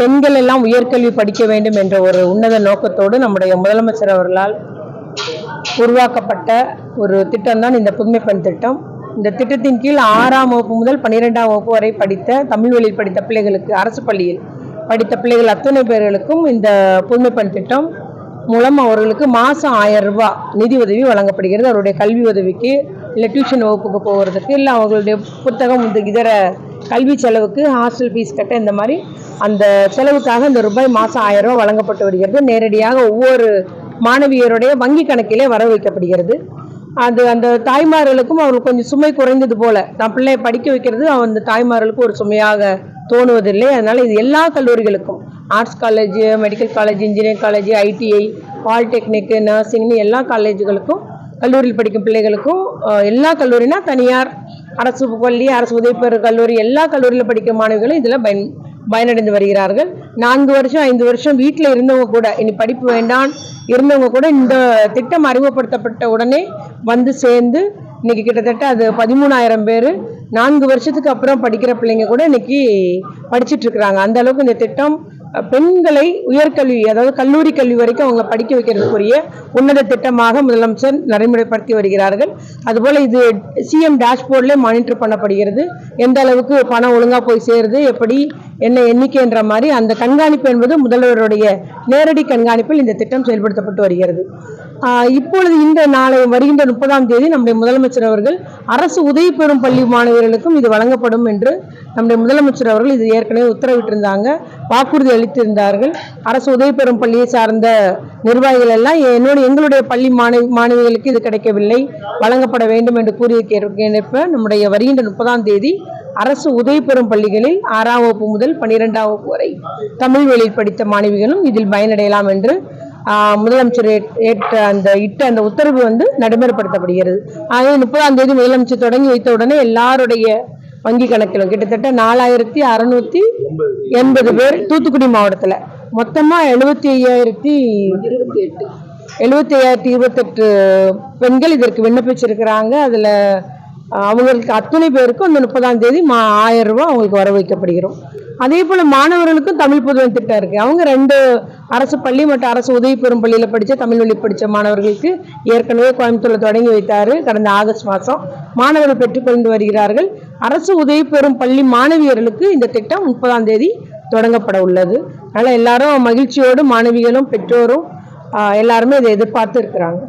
பெண்கள் எல்லாம் உயர்கல்வி படிக்க வேண்டும் என்ற ஒரு உன்னத நோக்கத்தோடு நம்முடைய முதலமைச்சர் அவர்களால் உருவாக்கப்பட்ட ஒரு திட்டம் தான் இந்த புதுமை பெண் திட்டம். இந்த திட்டத்தின் கீழ் ஆறாம் வகுப்பு முதல் பன்னிரெண்டாம் வகுப்பு வரை படித்த தமிழ் வழியில் படித்த பிள்ளைகளுக்கு அரசு பள்ளியில் படித்த பிள்ளைகள் அத்தனை பேர்களுக்கும் இந்த புதுமை பெண் திட்டம் மூலம் அவர்களுக்கு மாதம் ஆயிரம் ரூபாய் நிதி உதவி வழங்கப்படுகிறது. அவருடைய கல்வி உதவிக்கு இல்லை டியூஷன் வகுப்புக்கு போகிறதுக்கு இல்லை அவர்களுடைய புத்தகம் இந்த இதர கல்வி செலவுக்கு ஹாஸ்டல் ஃபீஸ் கட்ட இந்த மாதிரி அந்த செலவுக்காக இந்த ரூபாய் மாதம் ஆயிரம் ரூபாய் வழங்கப்பட்டு வருகிறது. நேரடியாக ஒவ்வொரு மாணவியருடைய வங்கி கணக்கிலே வர வைக்கப்படுகிறது. அது அந்த தாய்மார்களுக்கும் அவர்களுக்கு கொஞ்சம் சுமை குறைந்தது போல. தான் பிள்ளையை படிக்க வைக்கிறது அந்த தாய்மார்களுக்கு ஒரு சுமையாக தோணுவதில்லை. அதனால் இது எல்லா கல்லூரிகளுக்கும். Arts college medical college engineering college ITI polytechnic நர்சிங்னு எல்லா காலேஜுகளுக்கும் கல்லூரியில் படிக்கும் பிள்ளைகளுக்கும் எல்லா கல்லூரினா தனியார் அரசு பள்ளி அரசு உதவிப்பெறு கல்லூரி எல்லா கல்லூரியில் படிக்கும் மாணவிகளும் இதில் பயன் பயனடைந்து வருகிறார்கள். நான்கு வருஷம் ஐந்து வருஷம் வீட்டில் இருந்தவங்க கூட இனி படிப்பு வேண்டாம் இருந்தவங்க கூட இந்த திட்டம் அறிமுகப்படுத்தப்பட்ட உடனே வந்து சேர்ந்து இன்னைக்கு கிட்டத்தட்ட அது பதிமூணாயிரம் பேர் நான்கு வருஷத்துக்கு அப்புறம் படிக்கிற பிள்ளைங்க கூட இன்னைக்கு படிச்சிட்டு இருக்கிறாங்க. அந்த அளவுக்கு இந்த திட்டம் பெண்களை உயர்கல்வி அதாவது கல்லூரி கல்வி வரைக்கும் அவங்க படிக்க வைக்கிறதுக்குரிய உன்னத திட்டமாக முதலமைச்சர் நடைமுறைப்படுத்தி வருகிறார்கள். அதுபோல் இது சிஎம் டேஷ்போர்ட்லேயே மானிட்டர் பண்ணப்படுகிறது. எந்த அளவுக்கு பணம் ஒழுங்காக போய் சேருது எப்படி என்ன எண்ணிக்கைன்ற மாதிரி அந்த கண்காணிப்பு என்பது முதல்வருடைய நேரடி கண்காணிப்பில் இந்த திட்டம் செயல்படுத்தப்பட்டு வருகிறது. இப்பொழுது இந்த நாளை வருகின்ற முப்பதாம் தேதி நம்முடைய முதலமைச்சர் அவர்கள் அரசு உதவி பெறும் பள்ளி மாணவர்களுக்கும் இது வழங்கப்படும் என்று நம்முடைய முதலமைச்சர் அவர்கள் இது ஏற்கனவே உத்தரவிட்டிருந்தாங்க. வாக்குறுதி அளித்திருந்தார்கள். அரசு உதவி பெறும் பள்ளியை சார்ந்த நிர்வாகிகள் எல்லாம் என்னோட எங்களுடைய பள்ளி மாணவி மாணவிகளுக்கு இது கிடைக்கவில்லை. வழங்கப்பட வேண்டும் என்று கூறியிருக்க நம்முடைய வருகின்ற முப்பதாம் தேதி அரசு உதவி பெறும் பள்ளிகளில் ஆறாம் வகுப்பு முதல் பன்னிரெண்டாம் வகுப்பு வரை தமிழ் வழியில் படித்த மாணவிகளும் இதில் பயனடையலாம் என்று முதலமைச்சர் ஏற்ற அந்த இட்ட அந்த உத்தரவு வந்து நடைமுறைப்படுத்தப்படுகிறது. ஆகவே முப்பதாம் தேதி முதலமைச்சர் தொடங்கி வைத்த உடனே எல்லாருடைய வங்கி கணக்கிலும் கிட்டத்தட்ட நாலாயிரத்தி அறுநூத்தி எண்பது பேர் தூத்துக்குடி மாவட்டத்துல. மொத்தமா எழுபத்தி ஐயாயிரத்தி இருபத்தி எட்டு எழுபத்தி ஐயாயிரத்தி இருபத்தெட்டு பெண்கள் இதற்கு விண்ணப்பிச்சிருக்கிறாங்க. அதுல அவங்களுக்கு அத்தனை பேருக்கும் அந்த முப்பதாம் தேதி மா ஆயிரம் ரூபாய் அவங்களுக்கு வர வைக்கப்படுகிறோம் அதே போல மாணவர்களுக்கும் தமிழ் புதுவன் திட்டம் இருக்கு. அவங்க ரெண்டு அரசு பள்ளி மற்றும் அரசு உதவி பெறும் பள்ளியில படிச்ச தமிழ் வழி படிச்ச மாணவர்களுக்கு ஏற்கனவே கோயம்புத்தூர்ல தொடங்கி வைத்தாரு கடந்த ஆகஸ்ட் மாதம் மாணவர்கள் பெற்றுக்கொண்டு வருகிறார்கள். அரசு உதவி பெறும் பள்ளி மாணவியர்களுக்கு இந்த திட்டம் முப்பதாம் தேதி தொடங்கப்பட உள்ளது. அதனால எல்லாரும் மகிழ்ச்சியோடு மாணவிகளும் பெற்றோரும் எல்லாருமே இதை எதிர்பார்த்து இருக்கிறாங்க.